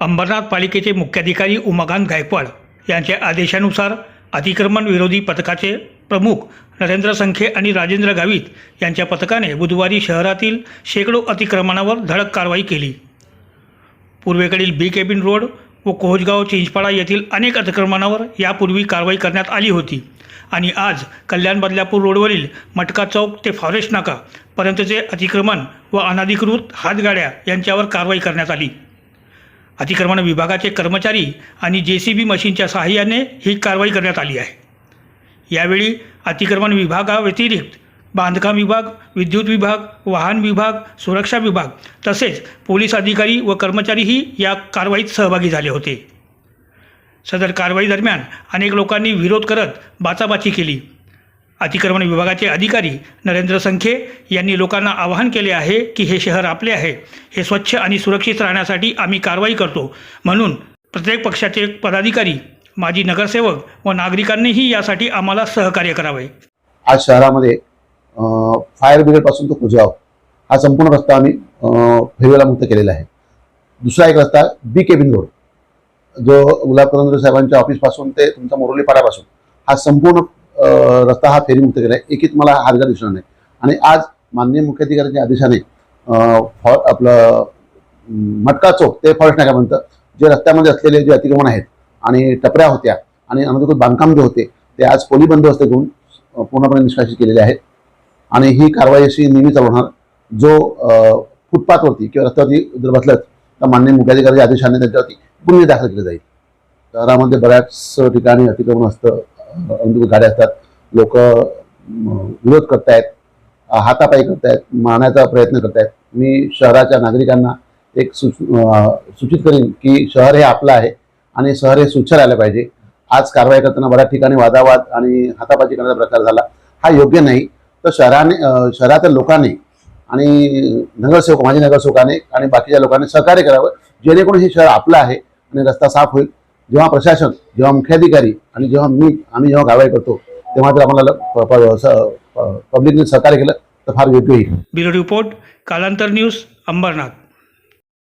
अंबरनाथ पालिकेचे मुख्याधिकारी उमाकांत गायकवाड यांच्या आदेशानुसार अतिक्रमण विरोधी पथकाचे प्रमुख नरेंद्र संखे आणि राजेंद्र गावित यांच्या पथकाने बुधवारी शहरातील शेकडो अतिक्रमणावर धडक कारवाई केली. पूर्वेकडील बी केबिन रोड व कोहजगाव चिंचपाडा येथील अनेक अतिक्रमणावर यापूर्वी कारवाई करण्यात आली होती आणि आज कल्याण बदलापूर रोडवरील मटका चौक ते फॉरेस्ट नाका पर्यंतचे अतिक्रमण व अनधिकृत हातगाड्या यांच्यावर कारवाई करण्यात आली. अतिक्रमण विभागाचे कर्मचारी आणि जे सी बी मशीनच्या सहाय्याने ही कारवाई करण्यात आली आहे. यावेळी अतिक्रमण विभागाव्यतिरिक्त बांधकाम विभाग विद्युत विभाग वाहन विभाग सुरक्षा विभाग तसेच पोलीस अधिकारी व कर्मचारीही या कारवाईत सहभागी झाले होते. सदर कारवाई दरम्यान अनेक लोकांनी विरोध करत बाचाबाची केली. अतिक्रमण विभागाचे अधिकारी नरेंद्र संखे यांनी लोकांना आवाहन केले आहे की हे शहर आपले आहे. हे स्वच्छ आणि सुरक्षित राहण्यासाठी आम्ही कारवाई करतो. म्हणून प्रत्येक पक्षाचे पदाधिकारी माजी नगरसेवक व नागरिकांनीही यासाठी आम्हाला सहकार्य करावे. आज शहरामध्ये फायर ब्रिगेडपासून तो कुजाव हा संपूर्ण रस्ता आम्ही फेरीला मुक्त केलेला आहे. दुसरा एक रस्ता बी केबिन रोड. जो गुलाब करंदरे साहेबांच्या ऑफिसपासून ते तुमचा मोरोली हा संपूर्ण रस्ता हा फेरीमुक्त केला आहे एकीत मला हादगा दिसणार नाही. आणि आज माननीय मुख्याधिकाऱ्यांच्या आदेशाने फॉर फॉ- आपलं मटका चौक ते फॉरेस्ट नाक्यापर्यंत जे रस्त्यामध्ये असलेले जे अतिक्रमण आहेत आणि टपऱ्या होत्या आणि अनधिकृत बांधकाम जे होते ते आज पोली बंदोबस्त घेऊन पूर्णपणे निष्कासित केलेले आहेत. आणि ही कारवाई अशी नेहमी चालवणार जो फुटपाथवरती किंवा रस्त्यावरती जर बसलं तर मान्य मुख्याधिकाऱ्याच्या आदेशाने त्याच्यावरती गुन्हे दाखल केले जाईल. शहरामध्ये बऱ्याच ठिकाणी अतिक्रमण असतं. अं, अनधिकृत गाड्या असतात. लोक विरोध करतायत हातापायी करतायत मारण्याचा प्रयत्न करतायत. मी शहराच्या नागरिकांना एक सूच सूचित करीन की शहर हे आपलं आहे आणि शहर हे स्वच्छ राहिलं पाहिजे. आज कारवाई करताना बऱ्याच ठिकाणी वादावाद आणि हातापाची करण्याचा प्रकार झाला. हा योग्य नाही. तर शहराने शहरातल्या शहरातील लोकांनी आणि नगरसेवक माजी नगरसेवकाने आणि बाकीच्या लोकांनी सहकार्य करावं. जेणेकरून हे शहर आपलं आहे आणि रस्ता साफ होईल. जेव्हा प्रशासन जेव्हा मुख्याधिकारी आणि जेव्हा मी आम्ही जेव्हा कारवाई करतो तेव्हा जर आम्हाला पब्लिकने सहकार्य केलं तर फार योग्य होईल. Bureau report Kalantar news Ambernath.